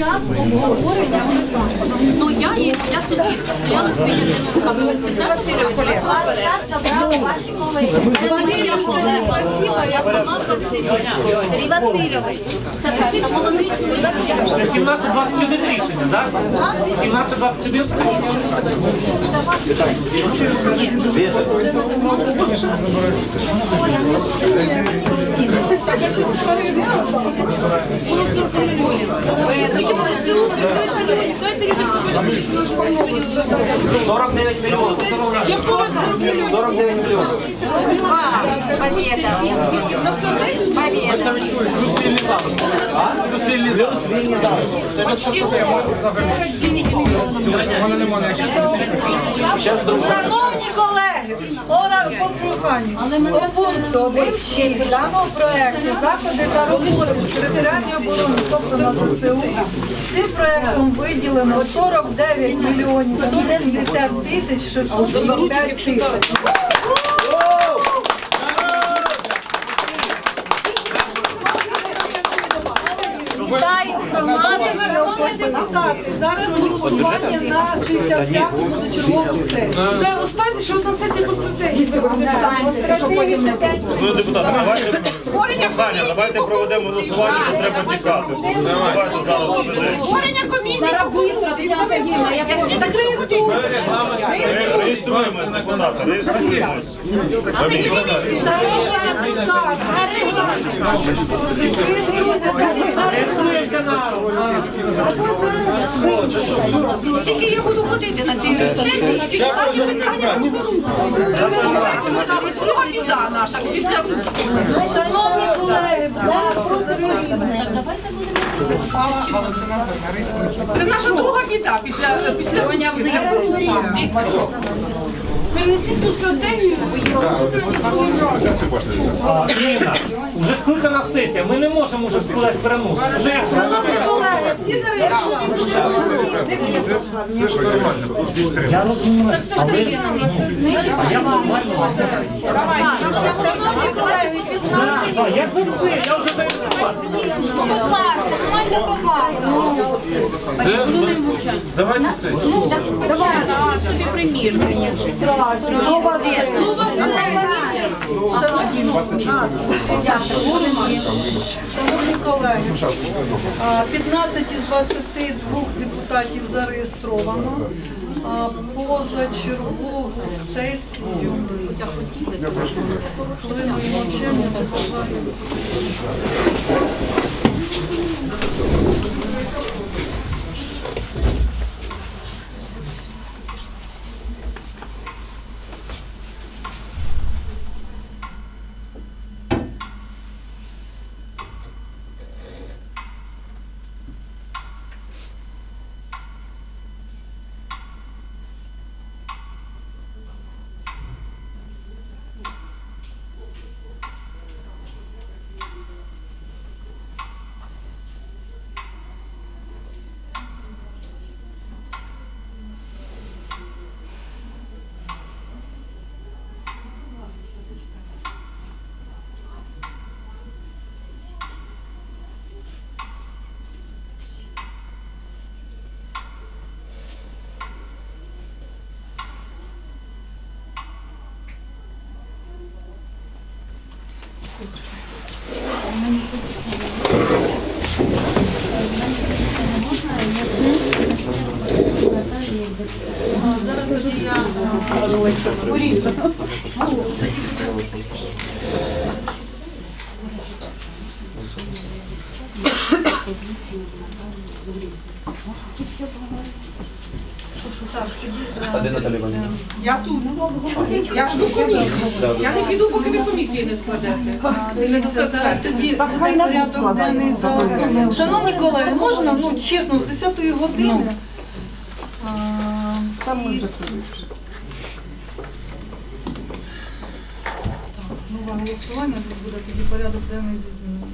час обговорення Ну я і моя сусідка стояли з піднятими руками. Ми спеціально забрали ваші колеги. Це не моя колега. Я сама просила. Сергій Васильович. Це перша молодий чоловік. Це 17-21 рішення, так? 17-21? Шановні колеги, ора по проханню. По пункту 1.6 даного проекту заходи та роботи з територіальної оборони, тобто на ЗСУ, цим проектом виділено 49 мільйонів 170 тисяч 645 тисяч. Вітаю громади. Зараз голосування на 65-му позачергову сесію. Це останнє, що одна сесія по стратегії. Ну, депутати, давайте прохання, давайте проведемо голосування, бо треба тікати. Давайте зараз проведемо. Створення комісії Так реєструйте. Ми реєструємось. Шановні депутати, Реєструємося на... Тільки я буду ходити на цій сесії і піднімати питання про корупцію. Зараз друга біда наша після шановні колеги, будь ласка, розуміємо. Це наша друга біда після після Перенесіть цю стратегію. А, Ірина, вже скликана сесія, ми не можемо вже кудись переносити. Вже Шановні колеги, всі зареєстровані. Я розумію. 15 А, я за це, я вже. Будь ласка, майте. Давайте сесію. Ну. Собі примірник. Слово Шановні колеги, 15 із 22 депутатів зареєстровано. Позачергову сесію. Хвилину мовчання побажаю. Зараз тоді я Я тут. Я жду комісію. Я не піду, поки ви комісії не складете. Дивіться, зараз тоді буде порядок денний за. Шановні колеги, можна, ну чесно, з 10 години. А, і- Так, Нове голосування, тут буде тоді порядок денний зі зміною.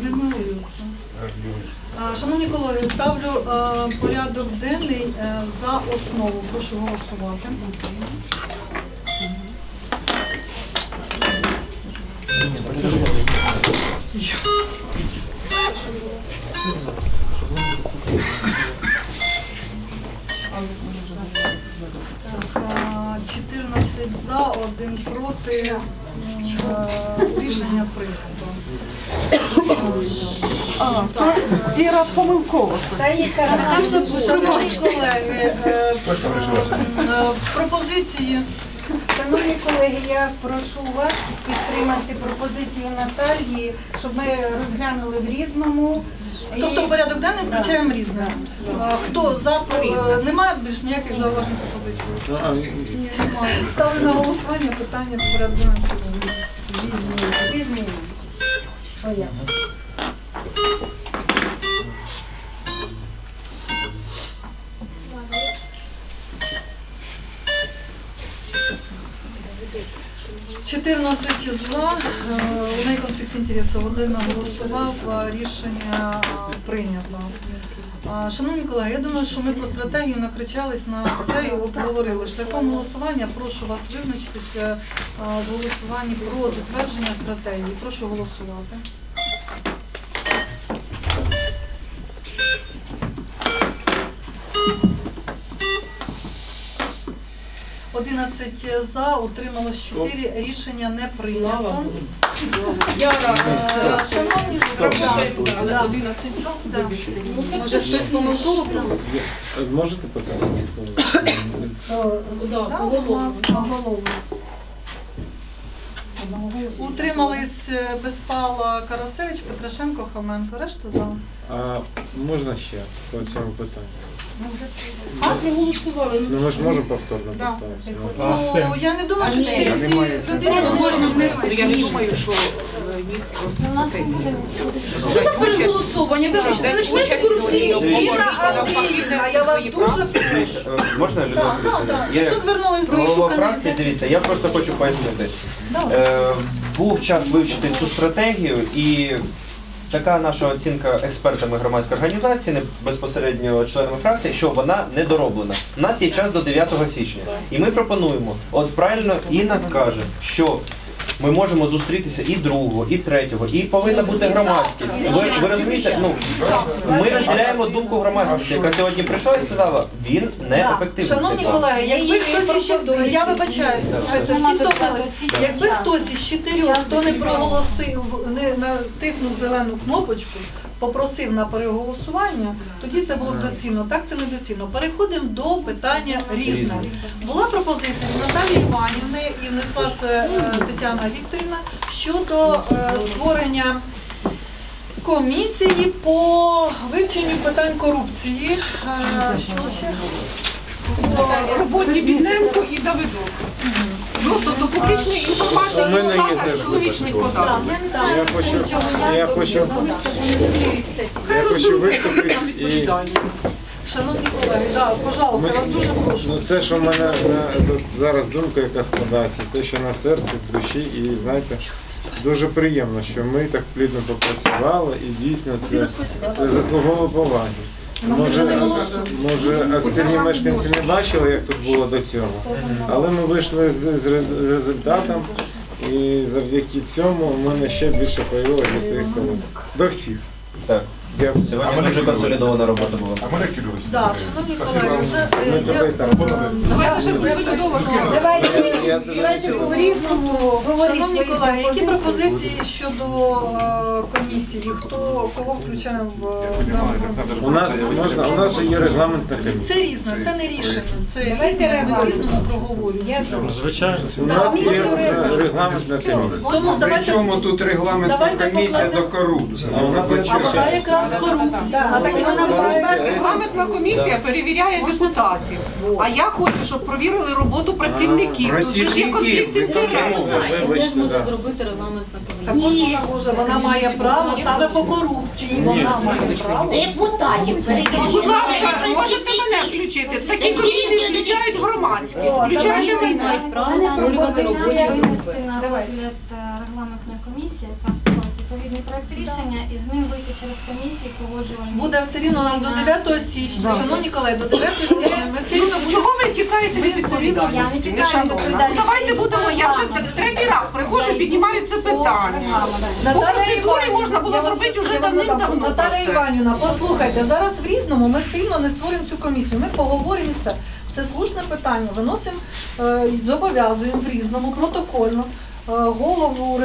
Немає. А, А, Шановні колеги, ставлю е, порядок денний е, за основу. Прошу голосувати. Так, е, 14 за, 1 проти. Е, Рішення прийнято. Віра помилково. Шановні колеги, е, е, пропозиції. Шановні колеги, я прошу вас підтримати пропозицію Наталії, щоб ми розглянули в різному. Тобто в порядок денний включаємо різне. Е, Хто за е, немає більш ніяких зауважень пропозицій? Ні, немає. Ставлю на голосування питання по порядку денному. в цілому. Зі змінами. Що я? – 14 за, е, у неї конфлікт інтересів, один голосував, рішення прийнято. Шановні колеги, я думаю, що ми про стратегію накричались на це і обговорили. Шляхом голосування прошу вас визначитися в голосуванні про затвердження стратегії. Прошу голосувати. 11 за, утрималось 4, рішення не прийнято. Е, Шановні, Да. Да. може хтось помилково був? Можете показати? Да, будь ласка. Утримались е, Безпала Карасевич, Петрашенко, Хоменко. Решту за. А можна ще по цьому питанню? А, не голосували. Ну ми ж можемо повторно поставити. Ну, Ну, я не думаю, що 4 ці людини Можна внести Я не зміни. думаю, що е, їх У нас не. Що Що переголосування? Вибачте, почнете корупційні. Інна Андріївна, я вас дуже прошу. Е, Можна Людмила Так, так, так. Я Якщо звернулись до голова фракції, каналізацію? дивіться, я просто хочу пояснити. Е, був час вивчити цю стратегію і така наша оцінка експертами громадської організації, не безпосередньо членами фракції, що вона недороблена. У нас є час до 9 січня. І ми пропонуємо, от правильно Інна каже, що ми можемо зустрітися і другого, і третього, і повинна бути громадськість. Ви, ви розумієте? Ну ми розділяємо думку громадськості, яка сьогодні прийшла і сказала, він не ефективний. Шановні колеги, якби хтось іще я вибачаюся, слухайте, всі втомились. Якби хтось із чотирьох, хто не проголосив, не натиснув зелену кнопочку, попросив на переголосування, тоді це було доцільно. Так це недоцільно. Переходимо до питання різне. Була пропозиція від Наталії Іванівни і внесла це е, Тетяна Вікторівна щодо е, створення комісії по вивченню питань корупції. Е, Що ще? по роботі Бідненко і Давидок. Доступ до публічної інформації У і мене є оплата теж екологічних податків. Я хочу, я хочу, я виступити і Шановні колеги, да, пожалуйста, я вас дуже прошу. ну, те, що в мене на, зараз думка, яка складається, те, що на серці, в душі, і знаєте, дуже приємно, що ми так плідно попрацювали, і дійсно це, це заслуговує поваги. Може, може, активні мешканці не бачили, як тут було до цього, але ми вийшли з, з результатом, і завдяки цьому в мене ще більше появилося до своїх колег. До всіх. Так. Дякую. Сьогодні дуже консолідована робота була. Да, шановні колеги, Ми е, тебе є, і так. Давайте ще консолідовано. Давайте по різному говоріть Шановні колеги, які пропозиції. щодо е, комісії? Хто кого включаємо в е, У нас можна, у нас же є регламентна комісія. Це різне, це не рішення, це ми різному проговорюємо. Я. Звичайно. У нас є регламентна комісія. Тому давайте, Причому тут регламентна комісія до корупції? А вона а якраз корупція. Вона так Регламентна комісія перевіряє депутатів. А я хочу, щоб провірили роботу працівників. Тут же ж є конфлікт інтересів. Теж може зробити регламентна комісія. Вона має право саме по корупції. Вона має право. Депутатів перевіряють. Будь ласка, можете мене включити. В такі комісії включають громадськість, включаєте Комісії мене. мають право створювати робочі групи. Давай. розгляд регламентної комісії, яка ставить відповідний проект рішення і з ним вийти через комісії погоджувальні. Буде все рівно у нас до 9 січня. Шановні колеги, до 9 січня ми все рівно будемо. Чого ви тікаєте від відповідальності? Я не від Нешановна? відповідальності. Ну давайте будемо, я вже тр- третій раз приходжу, піднімаю це питання. По процедурі можна було зробити вже давним-давно. Наталя це. Іванівна, послухайте, зараз в різному ми все рівно не створюємо цю комісію. Ми поговоримо і все. Це слушне питання. Виносимо е, і зобов'язуємо в різному протокольно. Е, Голову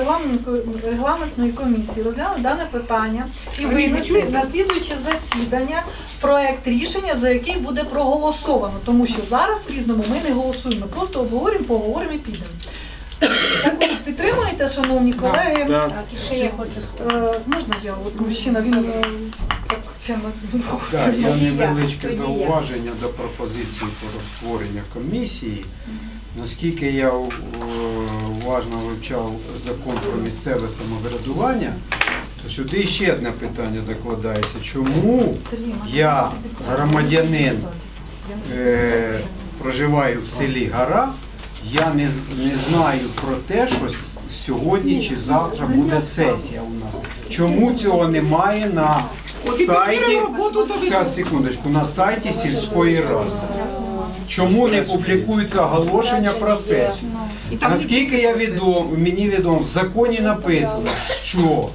регламентної- комісії розглянути дане питання і винести на слідуюче засідання проект рішення, за який буде проголосовано. Тому що зараз в різному ми не голосуємо. Просто обговоримо, поговоримо і підемо. Так ви підтримуєте, шановні колеги? Так. Так, і ще я хочу сказати. Е, Можна я, от мужчина, він е, так чемно. Так, я невеличке зауваження до пропозиції про створення комісії. Наскільки я е, уважно вивчав закон про місцеве самоврядування, то сюди ще одне питання докладається. Чому я, громадянин, е, проживаю в селі Гара, я не, не знаю про те, що сьогодні чи завтра буде сесія у нас. Чому цього немає на сайті? секундочку, на сайті сільської ради. Чому не публікується оголошення про? І там Наскільки я відом, мені відомо, в законі написано, що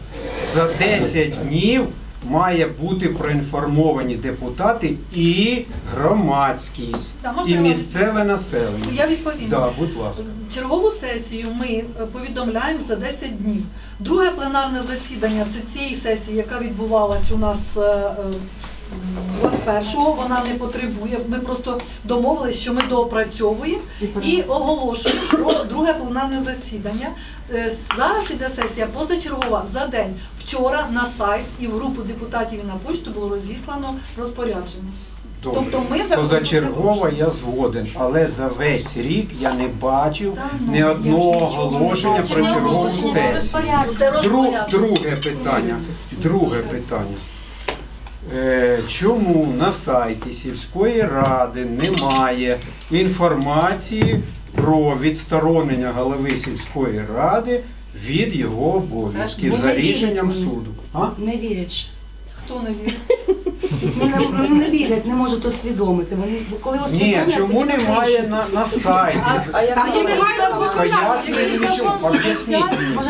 за 10 днів має бути проінформовані депутати і громадськість, і місцеве населення. Я відповім. Да, будь ласка. Чергову сесію ми е, повідомляємо за 10 днів. Друге пленарне засідання це цієї сесії, яка відбувалась у нас е, 21-го, вона не потребує. Ми просто домовилися, що ми доопрацьовуємо і оголошуємо про друге пленарне засідання. Е, Зараз іде сесія позачергова за день. Вчора на сайт і в групу депутатів і на почту було розіслано розпорядження. Добре. Тобто ми закон Позачергово я згоден, але за весь рік я не бачив ну, ні одного оголошення про чергову сесію. Друге питання. Друге питання. Е, чому на сайті сільської ради немає інформації про відсторонення голови сільської ради від його обов'язків за рішенням суду? А? Не вірять. Хто не вірить? Не, не, вони не вірять, не можуть усвідомити. Вони коли Ні, усвідомлять, чому тоді немає на, на сайті? Там є негайно виконання. Пояснюю, чому. Об'ясніть мені. Може,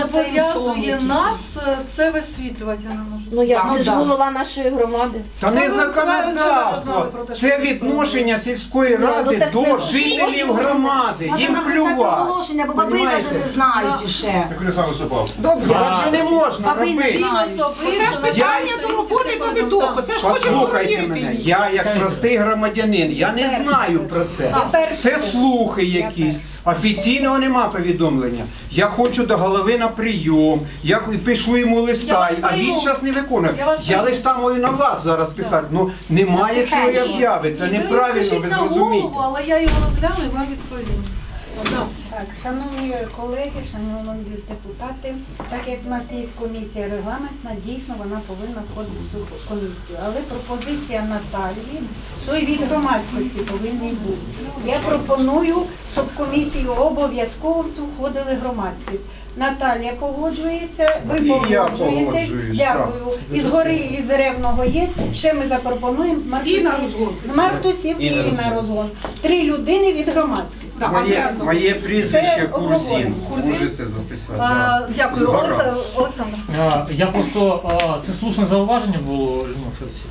якийсь. нас е, це висвітлювати, я не можу. Ну я Так, це ж голова нашої громади. Та не ви законодавство, це відношення сільської ну, ради так до жителів громади. Треба Їм написати плювати. оголошення, бо баби Понімаєте? навіть не знають іще. Так же не можна Баби не робити. знають. Це ж питання до роботи і до відтоку. Це ж хочемо Послухайте мене, я як простий громадянин, я не знаю про це. Це слухи якісь. Офіційного нема повідомлення. Я хочу до голови на прийом, я пишу йому листа, а він зараз не виконує. Я Я листа можу на вас зараз писати. Ну немає цього об'яви, це неправильно, ви зрозумієте. Але я його розгляну і вам відповім. Да. Так, шановні колеги, шановні депутати, так як в нас є комісія регламентна, дійсно вона повинна входити в цю комісію. Але пропозиція Наталії, що і від громадськості повинні бути. Я пропоную, щоб в комісію обов'язково в цю входили громадськість. Наталія погоджується, ви І я погоджуєтесь. погоджуюсь, Дякую. Із гори, із ревного є. Ще ми запропонуємо з І на Мартусів, розгон. з Мартусів І на розгон. Три людини від громадськості. Моє, моє прізвище Курзін. Курзін? Можете записати. А, да. Дякую, Згора. Олекса- Олександр. Я просто це слушне зауваження було Людмила Федоровича,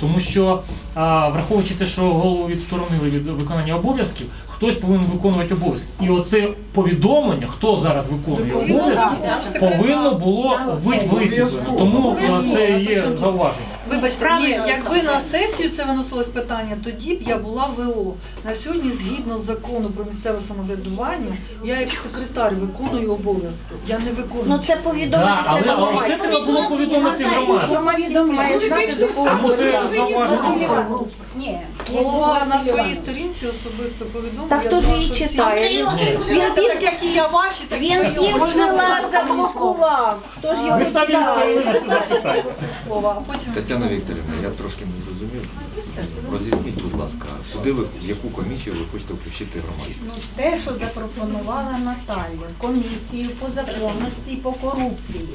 тому що враховуючи те, що голову відсторонили від виконання обов'язків, хтось повинен виконувати обов'язки. І оце повідомлення, хто зараз виконує обов'язки, повинно було бути висвітлено. Тому це є зауваження. Вибачте, ні, якби на сесію це виносилось питання, тоді б я була ВО. На сьогодні, згідно з закону про місцеве самоврядування, я як секретар виконую обов'язки. Я не виконую. Ну це повідомити Да, але, треба але це треба було повідомити громаді. Має знати до кого Тому це звертатися. Ні. Голова на своїй сторінці особисто повідомив. Та я хто ж її що всі- читає? Ні. Він так як і я ваші, так і Він ви пів його. села заблокував. Хто ж його Ви самі читає? відповіли на це запитання. слова, а потім Тетяна Вікторівна, я трошки не зрозумів. Роз'ясніть, будь ласка, куди ви, в яку комісію ви хочете включити громадськість? Ну, те, що запропонувала Наталія, комісію по законності і по корупції.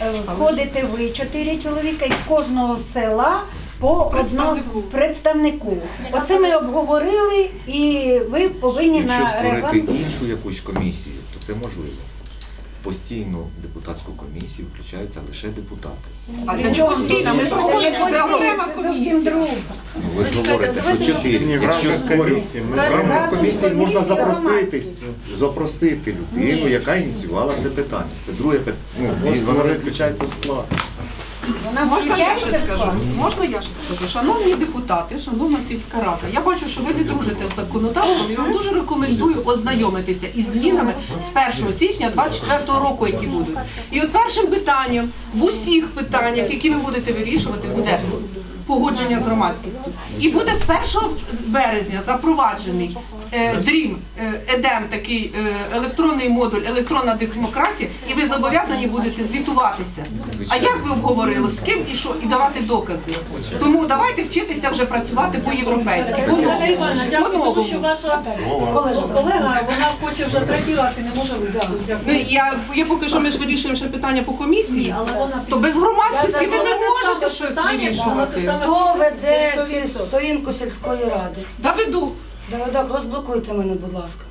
Е, Входите ви, чотири чоловіка із кожного села по одному представнику. Оце ми обговорили і ви повинні Якщо на створити регламент. іншу якусь комісію, то це можливо. Постійну депутатську комісію включаються лише депутати. А це чого постійно, ми проходимо, це окрема комісія. Ну, ви ж говорите, що чотири. Ні, в Якщо рамках комісії. Ми в рамках комісії можна запросити, запросити людину, яка ініціювала це питання. Це друге питання. Ну, воно не включається в склад. Вона Можна я ще скажу? Можна я ще скажу? Шановні депутати, шановна сільська рада, я бачу, що ви не дружите з законодавством і вам дуже рекомендую ознайомитися із змінами з 1 січня 2024 року, які будуть. І от першим питанням в усіх питаннях, які ви будете вирішувати, буде погодження з громадськістю. І буде з 1 березня запроваджений дрім, е, едем, такий е, електронний модуль, електронна демократія, і ви зобов'язані будете звітуватися. А як ви обговорили, з ким і що, і давати докази? Тому давайте вчитися вже працювати по-європейськи. Наталя тому що ваша колега, вона хоче вже третій раз і не може виступити. Ну, я, я поки що ми ж вирішуємо ще питання по комісії, Але вона то без громадськості ви не можете щось вирішувати. Хто веде сторінку сільської ради? Давиду. Давидок, розблокуйте мене, будь ласка.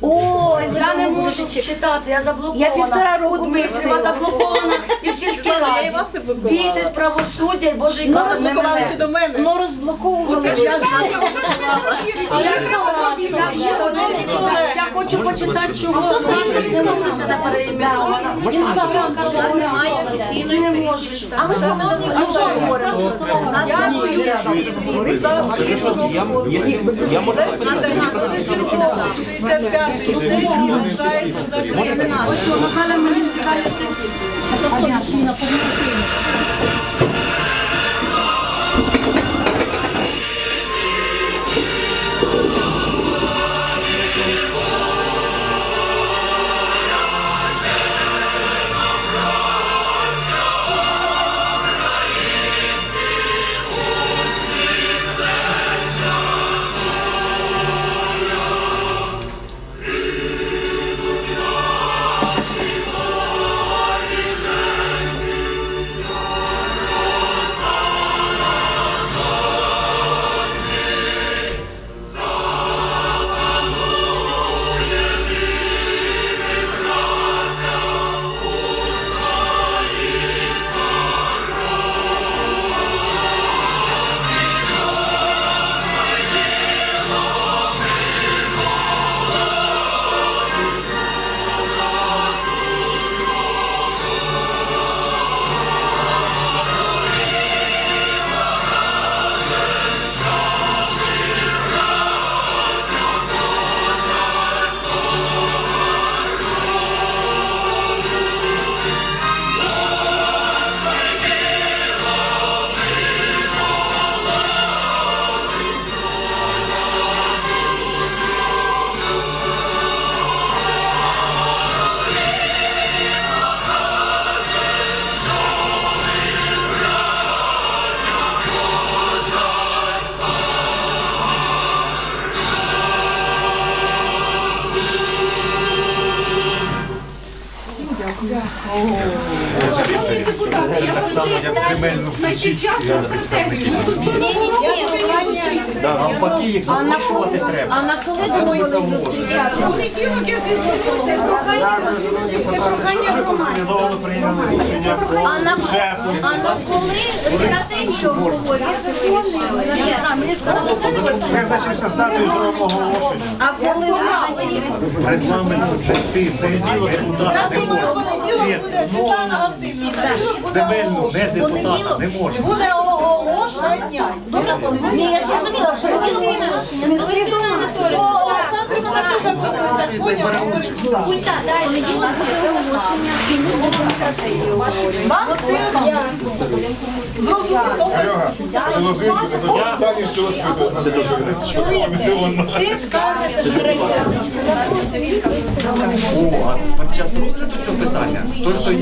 Ой, я не можу читати, я заблокована. Я півтора року У Дмитріва я заблокована і в сільській раді. Бійтесь правосуддя і Божий Ну, кадр не мене. до мене. Ну, розблокували. Це ж Я ж- ж питання. Я хочу- Я хочу почитати, чого Зандрівська вулиця не каже, У нас немає офіційної не. А ми шановні, а що говоримо? Дякую. Я можу Позачергова 65-ї сесії вважається закритою. Ось що, Наталя мені скидає сесію. Так земельну включити представників. Ні-ні-ні, Да, навпаки, їх запрошувати треба. А на коли Це ми громади. а на а на коли що обговорювати мені сказали, Визначився з зробимо оголошення. А коли? Регламент депутата не буде Світлана Васильівна. Земельну не депутата не можна. Буде оголошення. Ні, я зрозуміла, що Валентина, Валентина Анатолійовна, Олександр дуже буде оголошення. Вам це ясно. Зрозуміло. Питання всього спитати. Ти скажете, що. О, а під час розгляду цього питання той, хто